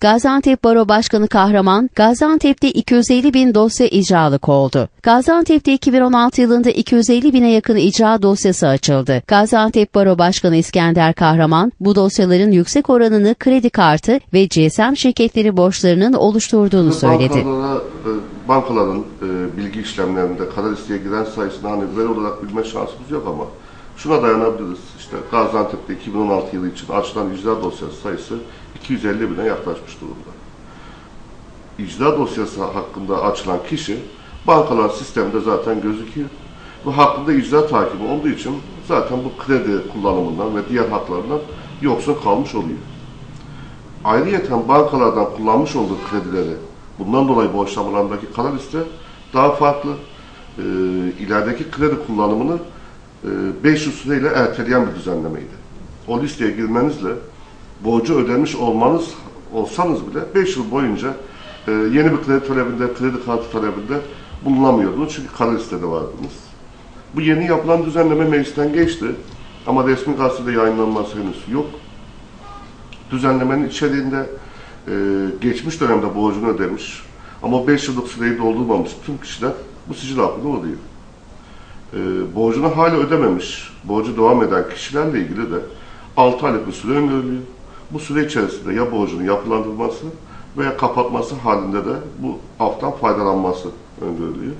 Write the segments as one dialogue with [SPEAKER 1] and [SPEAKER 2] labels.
[SPEAKER 1] Gaziantep Baro Başkanı Kahraman, Gaziantep'te 250 bin dosya icralık oldu. Gaziantep'te 2016 yılında 250 bine yakın icra dosyası açıldı. Gaziantep Baro Başkanı İskender Kahraman, bu dosyaların yüksek oranını kredi kartı ve GSM şirketleri borçlarının oluşturduğunu söyledi.
[SPEAKER 2] E, bankaların e, bilgi işlemlerinde kara listeye giren sayısını hani veri olarak bilme şansımız yok ama şuna dayanabiliriz. İşte Gaziantep'te 2016 yılı için açılan icra dosyası sayısı 250 bine yaklaşmış durumda. İcra dosyası hakkında açılan kişi bankalar sistemde zaten gözüküyor. Bu hakkında icra takibi olduğu için zaten bu kredi kullanımından ve diğer haklarından yoksun kalmış oluyor. Ayrıyeten bankalardan kullanmış olduğu kredileri bundan dolayı borçlamalarındaki kara liste daha farklı. Ee, ilerideki kredi kullanımını e, 5 yıl süreyle erteleyen bir düzenlemeydi. O listeye girmenizle borcu ödemiş olmanız olsanız bile 5 yıl boyunca e, yeni bir kredi talebinde, kredi kartı talebinde bulunamıyordunuz. Çünkü kara listede vardınız. Bu yeni yapılan düzenleme meclisten geçti. Ama resmi gazetede yayınlanması henüz yok düzenlemenin içeriğinde e, geçmiş dönemde borcunu ödemiş ama 5 yıllık süreyi doldurmamış tüm kişiler bu sicil altında oluyor. E, borcunu hala ödememiş, borcu devam eden kişilerle ilgili de 6 aylık bir süre öngörülüyor. Bu süre içerisinde ya borcunu yapılandırması veya kapatması halinde de bu aftan faydalanması öngörülüyor.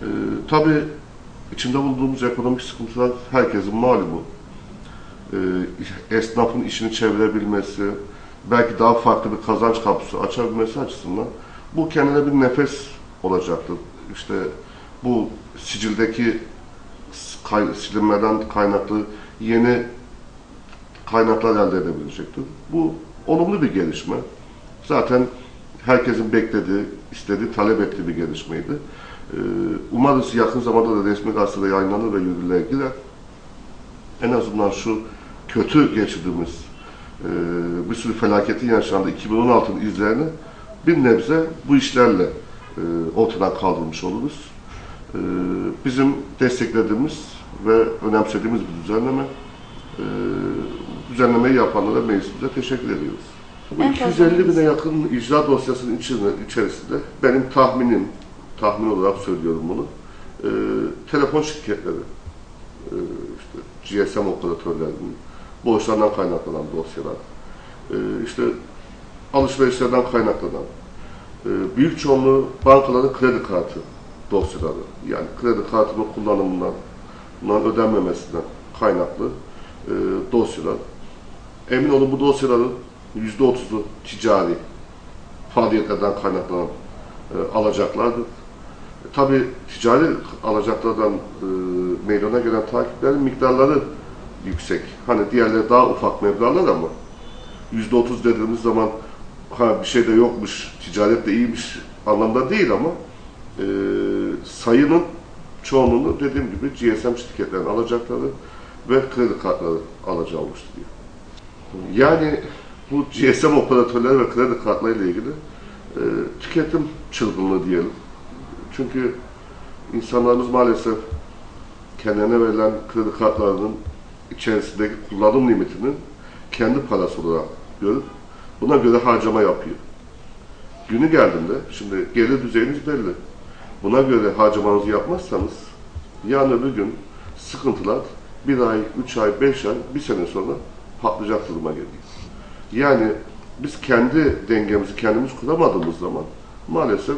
[SPEAKER 2] E, tabii içinde bulunduğumuz ekonomik sıkıntılar herkesin malumu e, esnafın işini çevirebilmesi, belki daha farklı bir kazanç kapısı açabilmesi açısından bu kendine bir nefes olacaktır. İşte bu sicildeki kay, silinmeden kaynaklı yeni kaynaklar elde edebilecektir. Bu olumlu bir gelişme. Zaten herkesin beklediği, istediği, talep ettiği bir gelişmeydi. Ee, umarız yakın zamanda da resmi gazetede yayınlanır ve yürürlüğe girer. En azından şu kötü geçirdiğimiz e, bir sürü felaketin yaşandığı 2016'nın izlerini bir nebze bu işlerle e, ortadan kaldırmış oluruz. E, bizim desteklediğimiz ve önemsediğimiz bir düzenleme. E, düzenlemeyi yapanlara meclisimize teşekkür ediyoruz. Bu
[SPEAKER 1] En fazla
[SPEAKER 2] 250 bine yakın icra dosyasının içerisinde benim tahminim, tahmin olarak söylüyorum bunu, e, telefon şirketleri, e, işte GSM operatörlerinin, borçlardan kaynaklanan dosyalar, e, işte alışverişlerden kaynaklanan, e, büyük çoğunluğu bankaların kredi kartı dosyaları, yani kredi kartının kullanımından, bunların ödenmemesinden kaynaklı e, dosyalar. Emin olun bu dosyaların yüzde otuzu ticari faaliyetlerden kaynaklanan e, alacaklardır. E, Tabii ticari alacaklardan e, meydana gelen takiplerin miktarları yüksek. Hani diğerleri daha ufak meblağlar ama yüzde otuz dediğimiz zaman ha bir şey de yokmuş, ticaret de iyiymiş anlamda değil ama e, sayının çoğunluğunu dediğim gibi GSM şirketlerin alacakları ve kredi kartları alacağı oluşturuyor. Yani bu GSM operatörleri ve kredi kartları ile ilgili e, tüketim çılgınlığı diyelim. Çünkü insanlarımız maalesef kendilerine verilen kredi kartlarının içerisindeki kullanım limitinin kendi parası olarak görüp buna göre harcama yapıyor. Günü geldiğinde, şimdi gelir düzeyiniz belli. Buna göre harcamanızı yapmazsanız yarın öbür gün sıkıntılar bir ay, üç ay, beş ay, bir sene sonra patlayacak duruma geliyor. Yani biz kendi dengemizi kendimiz kuramadığımız zaman maalesef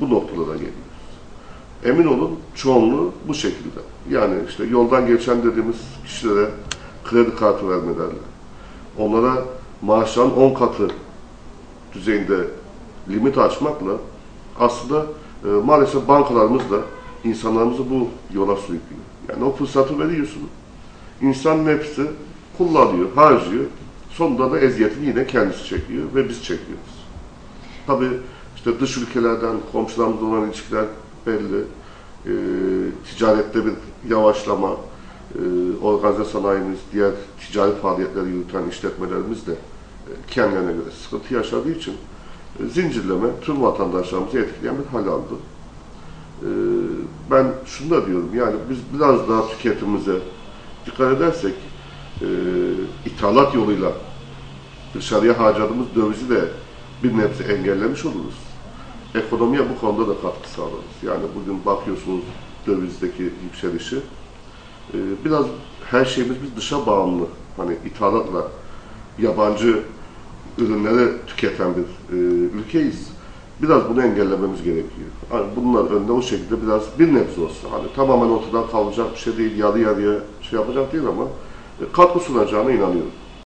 [SPEAKER 2] bu noktalara geliyoruz. Emin olun çoğunluğu bu şekilde. Yani işte yoldan geçen dediğimiz kişilere kredi kartı vermelerle, onlara maaşların 10 katı düzeyinde limit açmakla aslında e, maalesef bankalarımız da insanlarımızı bu yola sürüklüyor. Yani o fırsatı veriyorsun. İnsan nefsi kullanıyor, harcıyor. Sonunda da eziyetini yine kendisi çekiyor ve biz çekiyoruz. Tabii işte dış ülkelerden komşularımızla olan ilişkiler belli. E, ticarette bir yavaşlama, e, organize sanayimiz, diğer ticari faaliyetleri yürüten işletmelerimiz de e, kendilerine göre sıkıntı yaşadığı için zincirleme tüm vatandaşlarımızı etkileyen bir hal aldı. E, ben şunu da diyorum, yani biz biraz daha tüketimimize dikkat edersek, e, ithalat yoluyla dışarıya harcadığımız dövizi de bir nebze engellemiş oluruz. Ekonomiye bu konuda da katkı sağlarız. Yani bugün bakıyorsunuz dövizdeki yükselişi. Ee, biraz her şeyimiz biz dışa bağımlı. Hani ithalatla yabancı ürünleri tüketen bir e, ülkeyiz. Biraz bunu engellememiz gerekiyor. Hani bunlar önüne o şekilde biraz bir nebze olsa hani tamamen ortadan kalacak bir şey değil, yarı yarıya şey yapacak değil ama e, katkı sunacağına inanıyorum.